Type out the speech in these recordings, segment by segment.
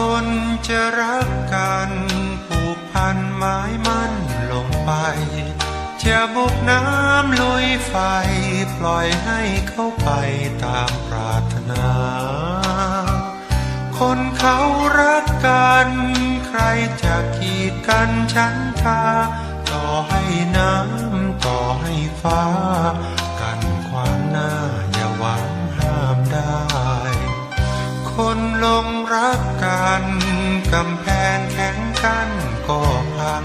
คนจะรักกันผูกพันไม้มั่นลงไป จะบุกน้ำลุยไฟ ปล่อยให้เขาไปตามปรารถนา คนเขารักกัน ใครจะขีดกันฉันทาต่อให้น้ำต่อให้ฟ้า กำแพงแข็งกั้นก็พัง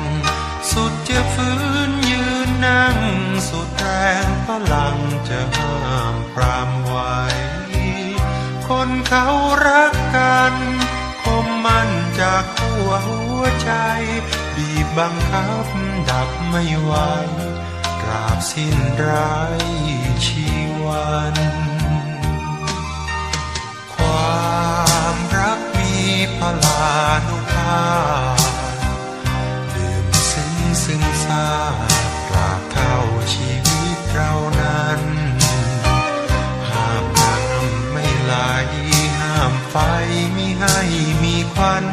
สุดจะฟื้นยืนนั่ง สุดแรงพลังจะห้ามปรามไว้คนเขารักกันคมมันจากหัวหัวใจ บีบบังคับดับไม่ไหวตราบสิ้นไรชีวัน ซึ้งซาตราบเท่าชีวิตเรานั้น ห้ามน้ำไม่ไหล ห้ามไฟไมิให้มีควัน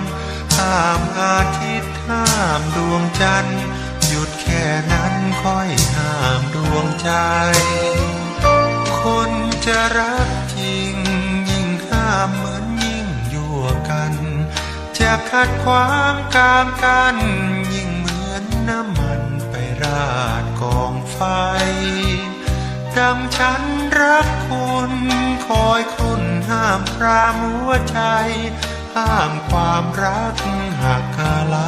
ห้ามอาทิตย์ห้ามดวงจันทร์ หยุดแค่นั้นค่อยห้ามดวงใจ คนจะรักจริง ยิ่งห้ามเหมือนยิ่งยั่วกัน จะขัดขวางกลางกันยิ่ง น้ำมันไปราดกองไฟ ดังฉันรักคุณ คอยคุณห้ามปรามหัวใจ ห้ามความรักหักอะไร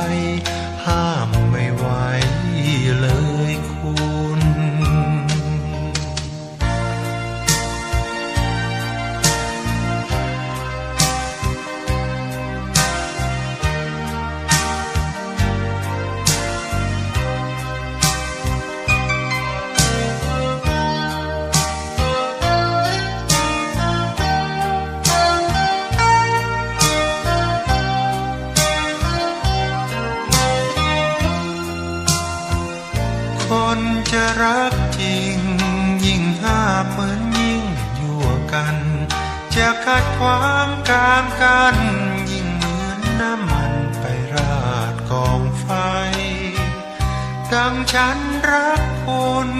คนจะรักจริง ยิ่งห้ามเหมือนยิ่งยั่วกัน จะขัดขวางกลางกันยิ่งเหมือนน้ำมันไปราดกองไฟ ดังฉันรักคุณ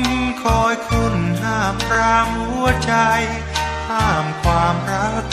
คอยคุณห้ามปรามหัวใจ ห้ามความรัก